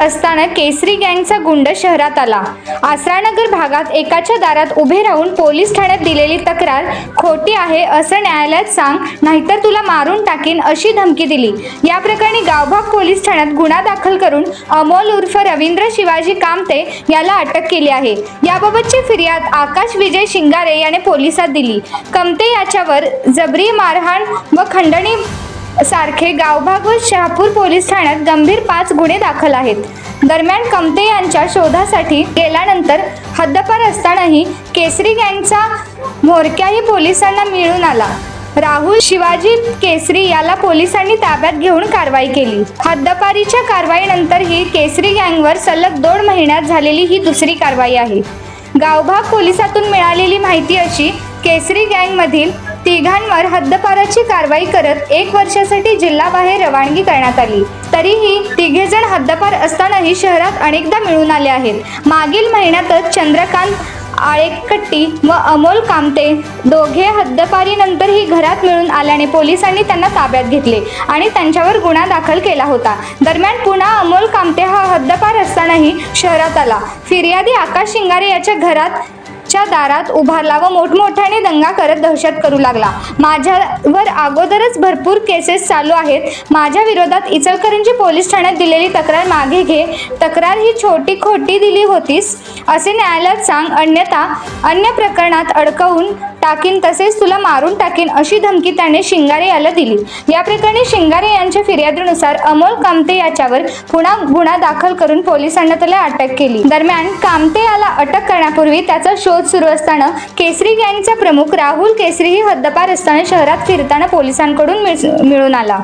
असताना केसरी गँगचा गुंड शहरात आला. आसरानगर भागात एकाच्या दारात उभे राहून पोलीस ठाण्यात दिलेली तक्रार खोटी आहे असं न्यायालयात सांग नाहीतर तुला मारून टाकीन अशी धमकी दिली. या प्रकरणी गावभाग पोलीस ठाण्यात गुन्हा दाखल करून अमोल उर्फ रवींद्र शिवाजी कामते याला अटक केली आहे. याबाबतची फिर्याद आकाश विजय शिंगारे याने पोलिसात दिली. कमते याच्यावर जबरी मारहाण व खंडणी सारखे गावभाग व शहापूर पोलीस ठाण्यात गंभीर पाच गुन्हे दाखल आहेत. दरम्यान कमते यांच्या शोधासाठी गेल्यानंतर हद्दपार असतानाही केसरी गँगचा म्होरक्याही पोलिसांना मिळून आला. राहुल शिवाजी केसरी याला पोलिसांनी ताब्यात घेऊन कारवाई केली. हद्दपारीच्या कारवाईनंतर ही केसरी गँगवर सलग दोन महिन्यात झालेली ही दुसरी कारवाई आहे. गावभाग पोलिसातून मिळालेली माहिती अशी केसरी गँगमधील तिघांवर हद्दपाराची कारवाई करत एक वर्षासाठी जिल्हाबाहेर रवानगी करण्यात आली. तरीही तिघेजण हद्दपार असतानाही शहरात अनेकदा मिळून आले आहेत. मागील महिन्यातच चंद्रकांत आळेकट्टी व अमोल कामते दोघे हद्दपारीनंतरही घरात मिळून आल्याने पोलिसांनी त्यांना ताब्यात घेतले आणि त्यांच्यावर गुन्हा दाखल केला होता. दरम्यान पुन्हा अमोल कामते हा हद्दपार असतानाही शहरात आला. फिर्यादी आकाश शिंगारे याच्या घरात घराच्या दारात उभारला व मोठमोठ्याने दंगा करत दहशत करू लागला. माझ्यावर अगोदरच भरपूर केसेस चालू आहेत. माझ्या विरोधात इचलकरंजी पोलीस ठाण्यात दिलेली तक्रार मागे घे. तक्रार ही छोटी खोटी दिली होतीस असे न्यायालयात सांग. अन्यथा अन्य प्रकरणात अडकवून टाकीन तसेच तुला मारून टाकीन अशी धमकी त्याने शिंगारे याला दिली. या प्रकरणी शिंगारे यांच्या फिर्यादीनुसार अमोल कामते याच्यावर पुन्हा गुन्हा दाखल करून पोलिसांना त्याला अटक केली. दरम्यान कामते याला अटक करण्यापूर्वी त्याचा शोध सुरू असताना केसरी गँगचा प्रमुख राहुल केसरीही हद्दपार असताना शहरात फिरताना पोलिसांकडून मिळून आला.